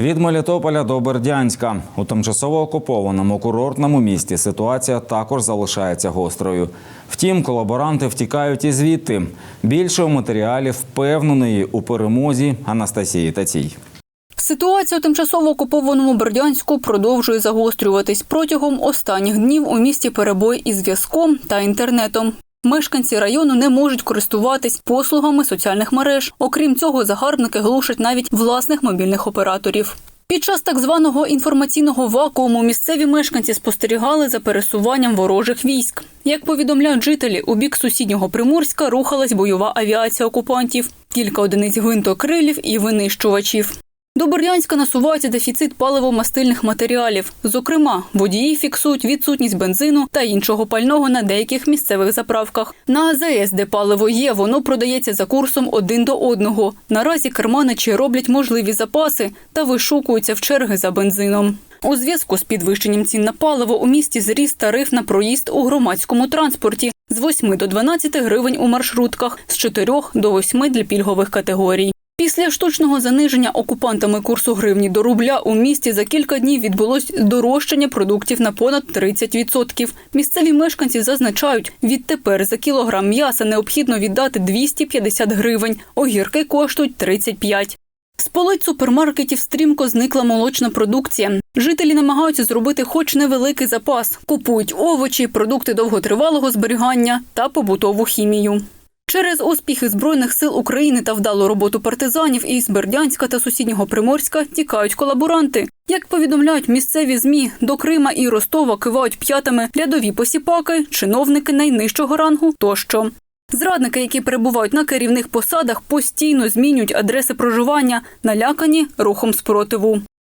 Від Мелітополя до Бердянська у тимчасово окупованому курортному місті ситуація також залишається гострою. Втім, колаборанти втікають і звідти. Більше у матеріалі впевненої у перемозі Анастасії Тацій. Ситуація у тимчасово окупованому Бердянську продовжує загострюватись протягом останніх днів у місті перебой із зв'язком та інтернетом. Мешканці району не можуть користуватись послугами соціальних мереж. Окрім цього, загарбники глушать навіть власних мобільних операторів. Під час так званого інформаційного вакууму місцеві мешканці спостерігали за пересуванням ворожих військ. Як повідомляють жителі, у бік сусіднього Приморська рухалась бойова авіація окупантів, кілька одиниць гвинтокрилів і винищувачів. До Бердянська насувається дефіцит паливо-мастильних матеріалів. Зокрема, водії фіксують відсутність бензину та іншого пального на деяких місцевих заправках. На АЗС, де паливо є, воно продається за курсом один до одного. Наразі керманичі роблять можливі запаси та вишукуються в черги за бензином. У зв'язку з підвищенням цін на паливо у місті зріс тариф на проїзд у громадському транспорті з 8 до 12 гривень у маршрутках, з 4 до 8 для пільгових категорій. Після штучного заниження окупантами курсу гривні до рубля у місті за кілька днів відбулось дорожчання продуктів на понад 30%. Місцеві мешканці зазначають, відтепер за кілограм м'яса необхідно віддати 250 гривень, огірки коштують 35. З полиць супермаркетів стрімко зникла молочна продукція. Жителі намагаються зробити хоч невеликий запас, купують овочі, продукти довготривалого зберігання та побутову хімію. Через успіхи збройних сил України та вдалу роботу партизанів із Бердянська та сусіднього Приморська тікають колаборанти. Як повідомляють місцеві змі, до Крима і Ростова кивають п'ятами рядові посіпаки, чиновники найнижчого рангу тощо. Зрадники, які перебувають на керівних посадах, постійно змінюють адреси проживання, налякані рухом спротиву.